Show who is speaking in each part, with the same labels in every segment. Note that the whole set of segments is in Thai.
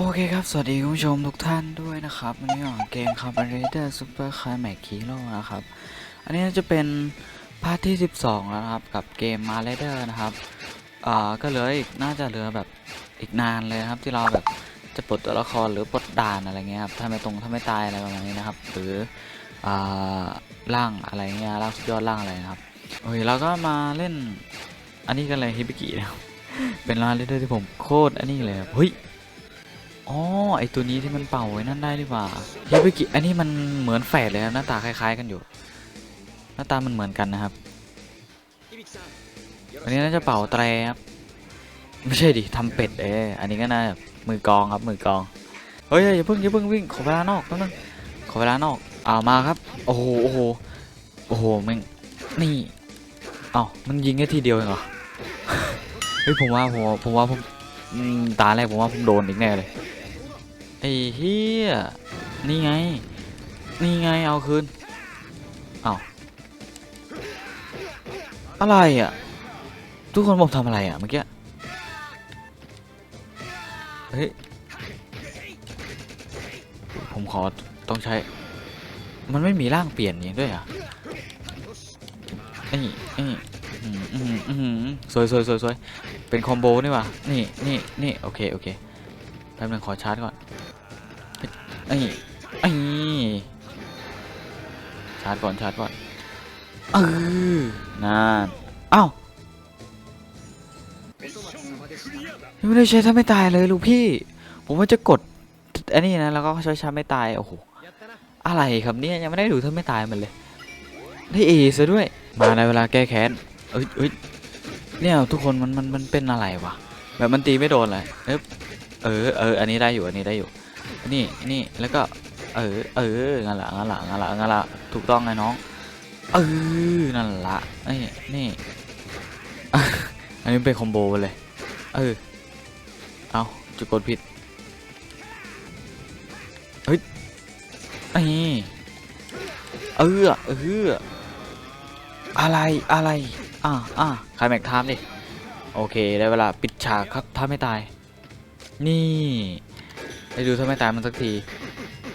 Speaker 1: โอเคครับ สวัสดีคุณผู้ชมทุกท่านด้วยนะครับ วันนี้ของเกม c a r b o n a t o r Super c l i m a x Hero นะครับ อันนี้จะเป็นพาร์ทที่ 12 แล้วนะครับ กับเกม m a r a d e r นะครับ อ่า ก็เหลืออีก น่าจะเหลือแบบอีกนานเลยครับ ที่เราแบบจะปลดตัวละครหรือปลดด่านอะไรเงี้ยครับ ถ้าไม่ตรงถ้าไม่ตายอะไรประมาณนี้นะครับ หรือ อ่า ร่างอะไรเงี้ย ร่างสุดยอดร่างอะไรนะครับ โอเค เราก็มาเล่น อันนี้กันเลยฮิบิกินะครับเป็นร้านเล่นที่ผมโคตรอันนี้เลยครับเฮ้ย อ๋อไอตัวนี้ที่มันเป่าไว้นั่นได้ดีกว่าฮิบิกิอันนี้มันเหมือนแฝดเลยนะหน้าตาคล้าย ๆ กันอยู่ หน้าตามันเหมือนกันนะครับอันนี้น่าจะเป่าแตรครับไม่ใช่ดิทำเป็ดเอออันนี้ก็น่ามือกองครับมือกองเฮ้ยอย่าเพิ่งอย่าเพิ่งวิ่งขอเวลานอกแป๊บนึงขอเวลานอกเอามาครับโอ้โหโอ้โหโอ้โหม่งนี่เอ้ามันยิงแค่ทีเดียวเองเหรอเฮ้ยผมว่าผมว่าผมว่าผมตาแรกผมว่าผมโดนอีกแน่เลย ไอ้เฮียนี่ไง นี่ไงเอาคืน เอาอะไรอะ ทุกคนผมทำอะไรอะเมื่อกี้ เฮ้ย ผมขอต้องใช้ มันไม่มีร่างเปลี่ยนอย่างนี้ด้วยอะนี่นี่อืมอืมอืมสวยสวยสวยสวยเป็นคอมโบนี่ว่ะนี่นี่นี่โอเค โอเค แป๊บนึงขอชาร์จก่อนไอ้ไอ้ชาร์จก่อนชาร์จก่อนเออนานเอ้ายังไม่ได้ใช้ถ้าไม่ตายเลยลูกพี่ ผมว่าจะกดอันนี้นะแล้วก็ใช้ชาร์จไม่ตายโอ้โหอะไรครับเนี่ยยังไม่ได้ดูถ้าไม่ตายมันเลยได้เอซะด้วย มาในเวลาแก้แค้นเอ้ยเอ้ยเนี่ยทุกคนมันมันมันเป็นอะไรวะแบบมันตีไม่โดนเลยเอ๊บ เออเอออันนี้ได้อยู่อันนี้ได้อยู่นี่นี่แล้วก็เออเอองั้นละงั้นละงั้นละงั้นละถูกต้องไงน้องเออนั่นละนี่นี่อันนี้เป็นคอมโบไปเลยเออเอาจะกดผิดเฮ้ยนี่เออเอออะไรอะไรอะอะใครแม็กไทม์ดิโอเคได้เวลาปิดฉากครับถ้าไม่ตาย นี่ ได้ดูถ้าไม่ตายมันสักที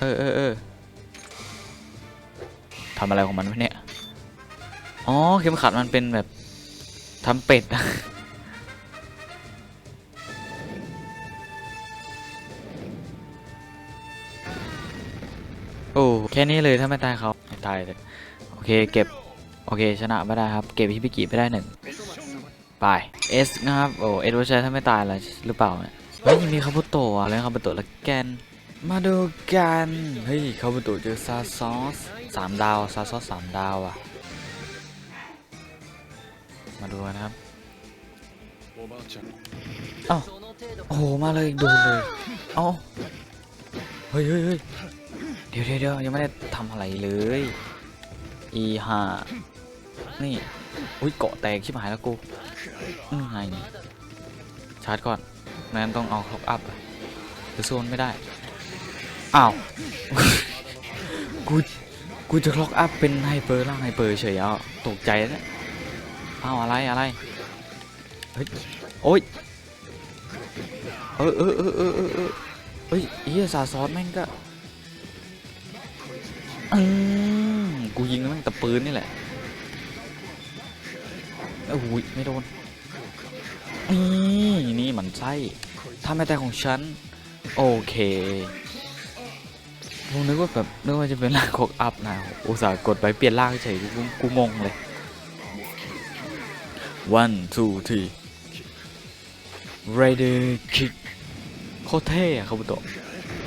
Speaker 1: เออเออเออทำอะไรของมันวะเนี่ย อ๋อ เข็มขัดมันเป็นแบบทำเป็ดโอ้ แค่นี้เลยถ้าไม่ตายเขาตายเลย โอเค เก็บ โอเค ชนะไม่ได้ครับ เก็บฮิบิกิไปได้หนึ่งไปเอสนะครับ โอ้เอ็ดวอร์ชัยถ้าไม่ตายแล้วหรือเปล่าเนี่ย เฮ้ยยังมีคาบุโตะอะเล่นคาบุโตะละแกน มาดูกัน เฮ้ยคาบุโตะเจอซาซอสสามดาวซาซอสสามดาวอะ มาดูกันะครับเอ้าโอ้โหมาเลยโดนเลยเอ้าเฮ้ยเฮ้ยเฮ้ยเดี๋ยวเดี๋ยวยังไม่ได้ทำอะไรเลยอีห่านี่อุ้ยเกาะแตกชิบหายแล้วกูอืมไงนี่ชาร์จก่อน นั้นต้องเอาคล็อกอัพหรือโซนไม่ได้ อ้าว กู กูจะคล็อกอัพเป็นไฮเปอร์ล่างไฮเปอร์เฉยเอาตกใจแล้วเนี่ยอ้าวอะไรอะไร เฮ้ย โอ้ยเออเออเออเออเออเออเฮ้ยเฮียซาซอสแม่งก็อืมกูยิงแม่งแต่ปืนนี่แหละโอ้ยไม่โดน นี่นี่มันไส้ถ้าไม่แต่ของฉัน โอเคผมนึกว่าแบบนึกว่าจะเป็นร่างคกอัพนะอุตส่าห์กดไปเปลี่ยนร่างเฉยกูกูงงเลย one two three rider kick โคตรเท่อะคาบุโตะ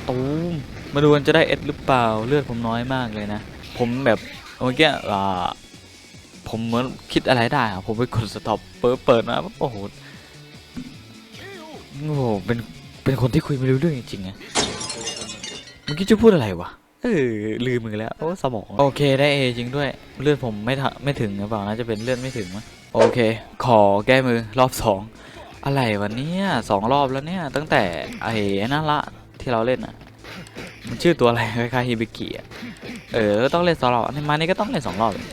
Speaker 1: ตูมมาดูกันจะได้เอ็ดหรือเปล่าเลือดผมน้อยมากเลยนะ ผมแบบเมื่อกี้อ่าผมเหมือนคิดอะไรได้อะผมไปกดสต็อปเปิดเปิดมาโอ้โห โอ้โหเป็น เป็นคนที่คุยไม่รู้เรื่องจริงๆไงเมื่อกี้จะพูดอะไรวะ เออ ลืมมือแล้ว โอ้ สมอง โอเคได้เอจริงด้วย เลือดผมไม่ถไม่ถึงหรือเปล่าน่าจะเป็นเลือดไม่ถึงมั้งโอเค ขอแก้มือรอบสอง อะไรวะเนี่ยสองรอบแล้วเนี่ย ตั้งแต่ไอ้นั่นละที่เราเล่นอะ มันชื่อตัวอะไรคล้ายๆฮิบิกิอะ เออก็ต้องเล่นสองรอบอันนี้มานี่ก็ต้องเล่นสองรอบเลย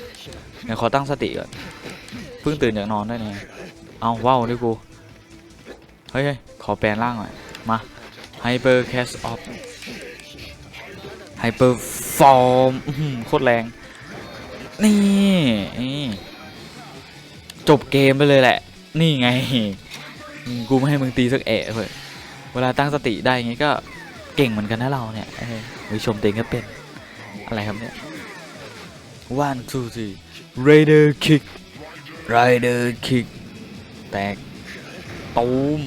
Speaker 1: เดี๋ยวขอตั้งสติก่อน เพิ่งตื่นจากนอนด้วยเนี่ย เอาว้าวดิกู เฮ้ย ขอแปลงร่างหน่อย มาไฮเปอร์แคสออฟไฮเปอร์ฟอร์มโคตรแรง นี่ จบเกมไปเลยแหละ นี่ไง กูไม่ให้มึงตีสักแอะเลยเวลาตั้งสติได้อย่างก็เก่งเหมือนกันนะเราเนี่ยเออไปชมเตัวเองก็เป็น อะไรครับเนี่ย one two three raider kick rider kick แตก ตูม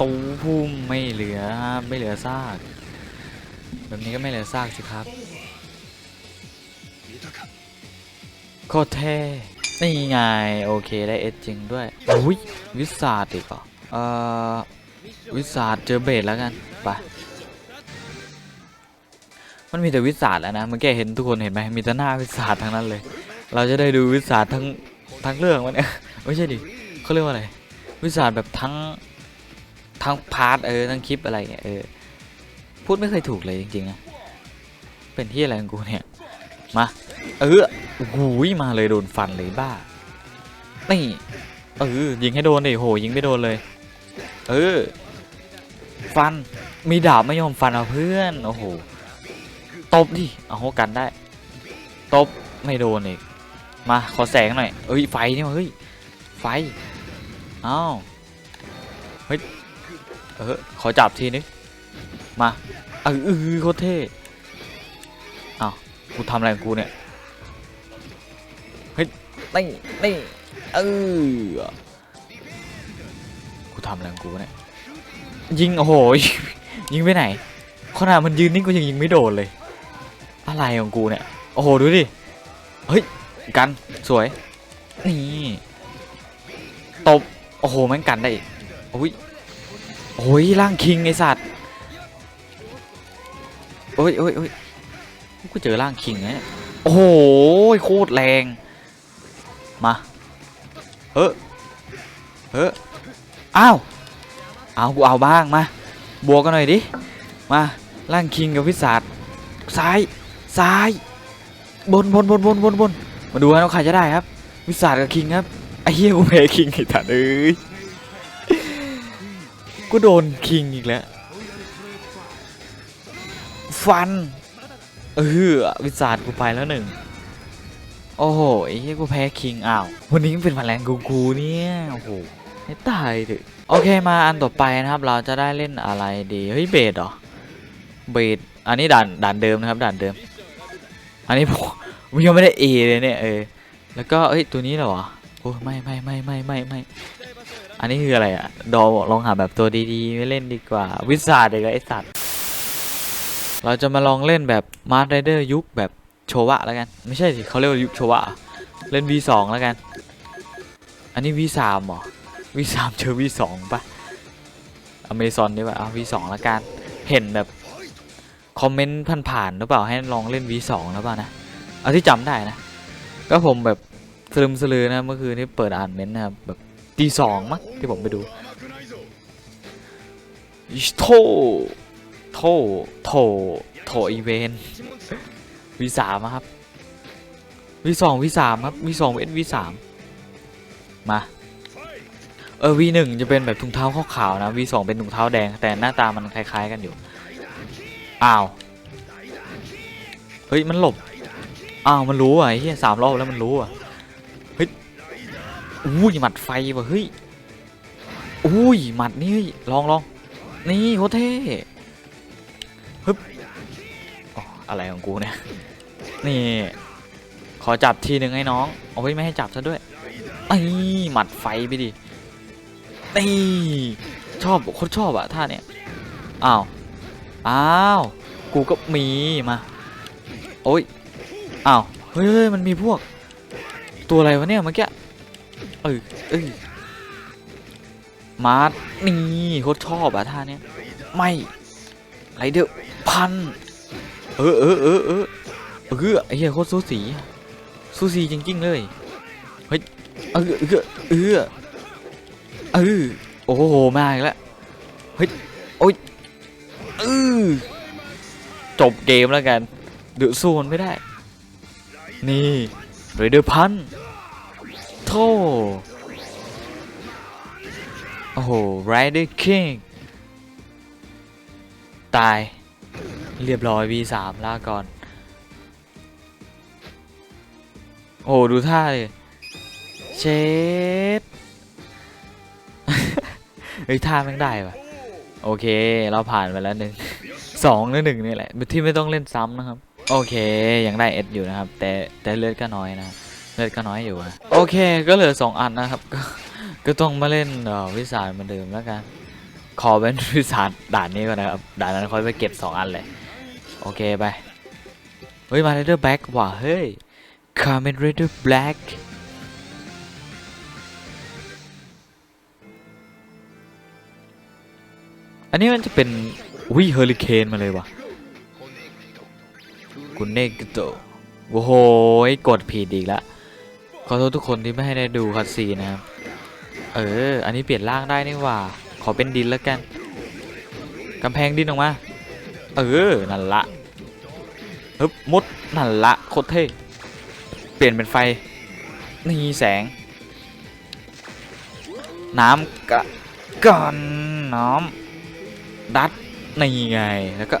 Speaker 1: ตูพุ่มไม่เหลือไม่เหลือซากแบบนี้ก็ไม่เหลือซากสิครับโคตรเท่นี่ไง โอเคได้เอสจริงด้วยอุ้ยวิสาดอีกเหรอเอ่อวิสาดเจอเบสแล้วกันไปมันมีแต่วิสาดแล้วนะเมื่อกี้เห็นทุกคนเห็นไหมมีแต่หน้าวิสาดทั้งนั้นเลย เราจะได้ดูวิสาดทั้งทั้งเรื่องมันเนี่ยไม่ใช่ดิเขาเรียกว่าอะไร วิสาดแบบทั้งทั้งพาร์ทเออทั้งคลิปอะไรเงี้ยเออพูดไม่เคยถูกเลยจริงๆนะเป็นที่อะไรของกูเนี่ยมาเออโอ้โหมาเลยโดนฟันเลยบ้านี่เออยิงให้โดนดิโหยิงไม่โดนเลย เออ ฟันมีดาบไม่ยอมฟันเอาเพื่อนโอ้โหตบดิเอากันได้ตบไม่โดนอีกมาขอแสงหน่อยเอ้ยไฟนี่เฮ้ยไฟ อ้าวเฮ้ยเออขอจับทีนึงมาเออเออโคตรเท่อ้าวกูทำอะไรของกูเนี่ยเฮ้ยนี่นี่เออกูทำอะไรของกูเนี่ยยิงโอ้โหยิงไปไหนขนาดมันยืนนิ่งก็ยังยิงไม่โดนเลย อะไรของกูเนี่ยโอ้โหดูดิเฮ้ยกันสวยนี่ตบ โอ้โหแม่งกันได้อีกโอ้ยโอ้ยร่างคิงไอสัตว์โอ้ยโอ้ยโอ้ยกูเจอร่างคิงเนี่ยโอ้โหโคตรแรงมาเฮ้อเฮ้ออ้าวเอากูเอาบ้างมาบวกกันหน่อยดิมาร่างคิงกับวิสาดซ้ายซ้ายบนบนบนบนบนบนมาดูกันว่าใครจะได้ครับ วิสาดกับคิงครับ ไอ้เหี้ยกูแพ้คิงไอ้ถัดเอ้ยกูโดนคิงอีกแล้ว ฟัน เออวิสาดกูไปแล้วหนึ่ง โอ้โหไอ้เหี้ยกูแพ้คิงอ้าว วันนี้มันเป็นวันแรงกูกูเนี่ย โอ้โหให้ตายเถอะโอเคมาอันต่อไปนะครับ เราจะได้เล่นอะไรดี เฮ้ยเบสเหรอ เบสอันนี้ด่านด่านเดิมนะครับ ด่านเดิม อันนี้ผมยังไม่ได้เอเลยเนี่ยเออ แล้วก็เอ้ยตัวนี้เหรอ อ้ไม่ไม่ไม่ไม่ไม่ไม่อันนี้คืออะไรอะดอบอกลองหาแบบตัวดีๆไม่เล่นดีกว่า วิสาดเด็กไอสัตว์เราจะมาลองเล่นแบบมาร์ r ไรเดอร์ยุคแบบโชวะแล้วกัน ไม่ใช่สิเขาเรียกว่ายุคโชวะเล่น V2 แล้วกัน อันนี้ V3 เหรอ V3 เจอ V2 ปะอเมซอนดีกว่าเอา V2 แล้วกัน เห็นแบบคอมเมนต์ผ่านๆหรือเปล่าให้ลองเล่น V2 แล้วเปล่านะ เอาที่จำได้นะ ก็ผมแบบ ลืมสลือนะเมื่อคืนที่เปิดอ่านเมนนะครับแบบตีสองมั้งที่ผมไปดูโทโทโทโทอีเวนวีสามครับวีสองวีสามครับวีสองเอสวีสามมาเออวีหนึ่งจะเป็นแบบถุงเท้าขาวๆนะวีสองเป็นถุงเท้าแดง แต่หน้าตามันคล้าย ๆ กันอยู่อ้าวเฮ้ยมันหลบอ้าวมันรู้อะไอ้เหี้ยสามรอบแล้วมันรู้อะ อุ้ยหมัดไฟว่ะเฮ้ยอุ้ยหมัดนี่เฮ้ยลองลองนี่โคเท่ฮึบอะไรของกูเนี่ยนี่ขอจับทีหนึ่งให้น้องโอ้ยไม่ให้จับซะด้วยไอ้หมัดไฟไปดินี่ชอบโคตรชอบอะท่าเนี้ยอ้าวอ้าวกูก็มีมาโอ้ยอ้าวเฮ้ยเฮ้ยมันมีพวกตัวอะไรวะเนี่ยเมื่อกี้ เออเอ้ยมาร์นี่โคตรชอบอะท่าเนี้ยไม่ไรเดอร์พันเออเออเออเออเออไอ้เหี้ยโคตรสู้สีสู้สีจริงๆเลยเฮ้ยเออเออเออเออโอ้โหมาอีกแล้วเฮ้ยโอ้ยเออจบเกมแล้วกันเดือดสู้มันไม่ได้ นี่เรเดอร์พัน โธ่โอ้โหไรเดอร์คิงตาย เรียบร้อย V3 ลาก่อน โอ้ดูท่าเลยเชดเฮ้ยท่าแม่งได้ปะโอเค เราผ่านไปแล้วหนึ่งสองหรือหนึ่งนี่แหละ ที่ไม่ต้องเล่นซ้ำนะครับ โอเค ยังได้เอสอยู่นะครับ แต่แต่เลือดก็น้อยนะ เลือดก็น้อยอยู่นะโอเคก็เหลือสองอันนะครับ ก็ก็ต้องมาเล่นวิสาเหมือนเดิมแล้วกัน ขอเป็นวิสาด่านนี้ก่อนนะครับ ด่านนั้นค่อยไปเก็บสองอันเลย โอเคไป เฮ้ยมาเรเดอร์แบ็กว่ะเฮ้ยคาร์เมนเรเดอร์แบ็กอันนี้มันจะเป็นวิเฮอริเคนมาเลยว่ะกุนเนกโตโอ้โหกดผิดอีกแล้ว ขอโทษทุกคนที่ไม่ให้ได้ดูคัดซีนนะครับ เออ อันนี้เปลี่ยนร่างได้นี่หว่า ขอเป็นดินแล้วกันกำแพงดินออกมา เออ นั่นละฮึบมุดนั่นละโคตรเท่เปลี่ยนเป็นไฟ นี่แสง น้ำกะก่อนน้ำดัดนี่ไง แล้วก็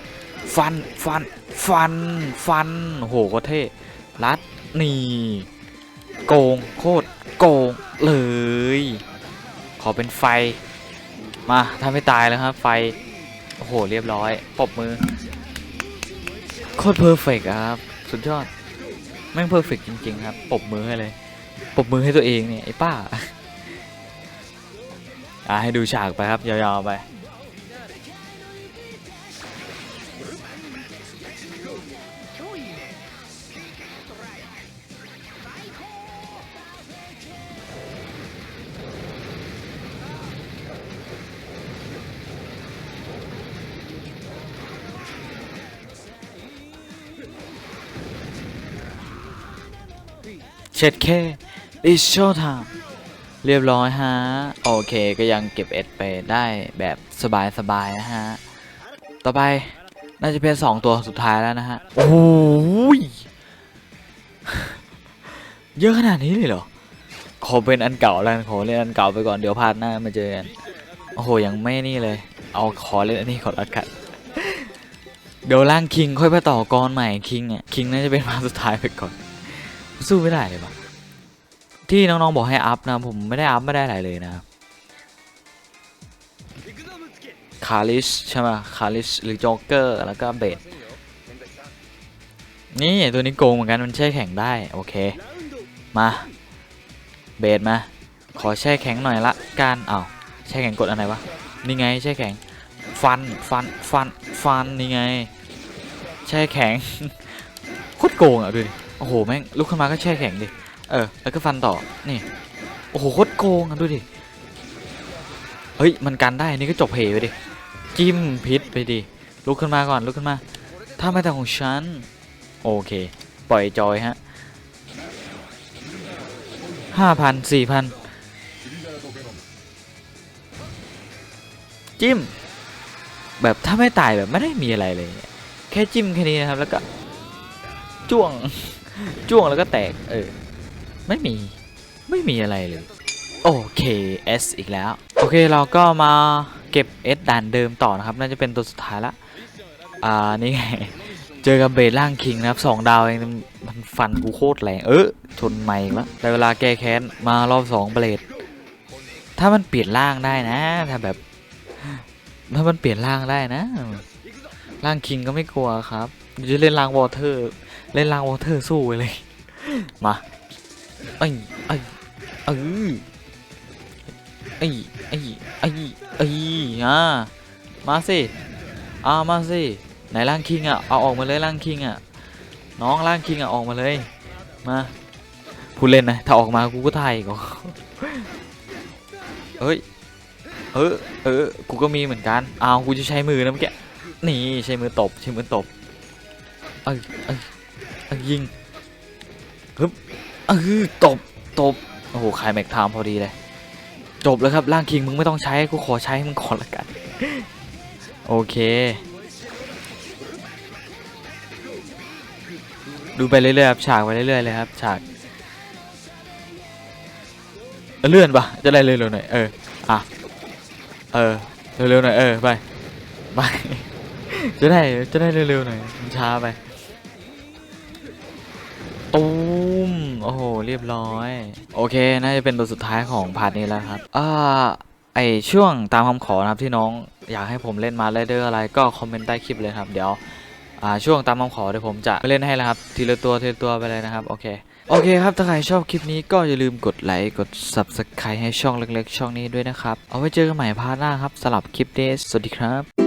Speaker 1: ฟัน ฟัน ฟัน ฟันโอ้โหโคตรเท่รัดนี่ โกงโคตรโกงเลย ขอเป็นไฟ มาทำให้ตายแล้วครับ ไฟ โอ้โห เรียบร้อยปบมือ โคตรเพอร์เฟกครับ สุดยอด แม่งเพอร์เฟกจริง ๆ ครับปบมือให้เลยปบมือให้ตัวเองเนี่ย ไอ้ป้า อะให้ดูฉากไปครับ ยาวๆไป เช็ดแค่ it's show time เรียบร้อยฮะ โอเคก็ยังเก็บเอ็ดไปได้แบบสบายๆนะฮะ ต่อไปน่าจะเป็นสองตัวสุดท้ายแล้วนะฮะ โอ้ยเยอะขนาดนี้เลยเหรอ ขอเป็นอันเก่าแล้วขอเล่นอันเก่าไปก่อนเดี๋ยวพลาร์ทหน้ามาเจอกัน โอ้โหยังไม่นี่เลย เอาขอเล่นอันนี้ก่อนละกันเดี๋ยวร่างคิงค่อยไปต่อกรใหม่คิงอะคิงน่าจะเป็นมาสุดท้ายไปก่อน สู้ไม่ได้เลยปะที่น้องๆบอกให้อัพนะผมไม่ได้อัพไม่ได้อะไรเลยนะคาริชใช่ไหมคาริชหรือโจ๊กเกอร์แล้วก็เบดนี่ตัวนี้โกงเหมือนกันมันแช่แข็งได้ โอเค มาเบดมา ขอแช่แข็งหน่อยละการอ้าวแช่แข็งกดอะไรวะนี่ไงแช่แข็งฟันฟันฟันฟันนี่ไงแช่แข็งโคตรโกงอะดูดิ โอ้โหแม่งลุกขึ้นมาก็แช่แข็งดิเออแล้วก็ฟันต่อนี่โอ้โหโคตรโกงอะดูดิเฮ้ยมันกันได้นี่ก็จบเพย์ไปดิจิ้มพิษไปดิลุกขึ้นมาก่อนลุกขึ้นมาถ้าไม่แต่ของฉันโอเค ปล่อยจอยฮะห้าพันสี่พันจิ้ม แบบถ้าไม่ตายแบบไม่ได้มีอะไรเลย แค่จิ้มแค่นี้นะครับ แล้วก็จ้วง จ้วงแล้วก็แตก เออ ไม่มี ไม่มีอะไรเลย โอเค S อีกแล้ว โอเคเราก็มาเก็บ S ด่านเดิมต่อนะครับ น่าจะเป็นตัวสุดท้ายละ อ่า นี่ไง เจอกับเบดล่างคิงนะครับสองดาวเองมันฟันกูโคตรแรง เออชนไม่อีกแล้วแต่เวลาแก้แค้น มารอบสองเบลดถ้ามันเปลี่ยนร่างได้นะ ถ้าแบบ ถ้ามันเปลี่ยนร่างได้นะ ร่างคิงก็ไม่กลัวครับจะเล่นร่างวอเตอร์ เล่นร่างวอเตอร์สู้ไปเลย มาไอ้ไอ้เออไอ้ไอ้ไอ้ไอ้อ่ามาสิอ่ามาสิไหนร่างคิงอะเอาออกมาเลยร่างคิงอะน้องร่างคิงอะออกมาเลยมาพูดเล่นนะถ้าออกมากูก็ถ่ายก่อนเฮ้ยเออเออกูก็มีเหมือนกันเอากูจะใช้มือนะเมื่อกี้นี่ใช้มือตบใช้มือตบเอ้ยเอ้ยเอ้ ยิงฮึบเออตบตบโอ้โหคายแม็กไทม์พอดีเลย จบแล้วครับร่างคิงมึงไม่ต้องใช้กูขอใช้มึงก่อนละกัน โอเค ดูไปเรื่อยๆครับฉากไปเรื่อยๆเลยครับฉากเออเลื่อนปะจะได้เร็วๆหน่อยเอออะเออเร็วๆหน่อยเออไปไปจะได้จะได้เร็วๆหน่อยมันช้าไป โอ้โห เรียบร้อย โอเค น่าจะเป็นตัวสุดท้ายของพาร์ทนี้แล้วครับ อ่า ไอช่วงตามคำขอนะครับที่น้องอยากให้ผมเล่นมาเลเดอร์อะไรก็คอมเมนต์ใต้คลิปเลยครับ เดี๋ยว อ่า ช่วงตามคำขอเดี๋ยวผมจะไปเล่นให้แล้วครับ ทีละตัวทีละตัวไปเลยนะครับ โอเค โอเคครับ ถ้าใครชอบคลิปนี้ก็อย่าลืมกดไลค์ กด Subscribe ให้ช่องเล็กๆ ช่องนี้ด้วยนะครับ เอาไว้เจอกันใหม่พาร์ทหน้าครับสำหรับคลิปนี้ สวัสดีครับ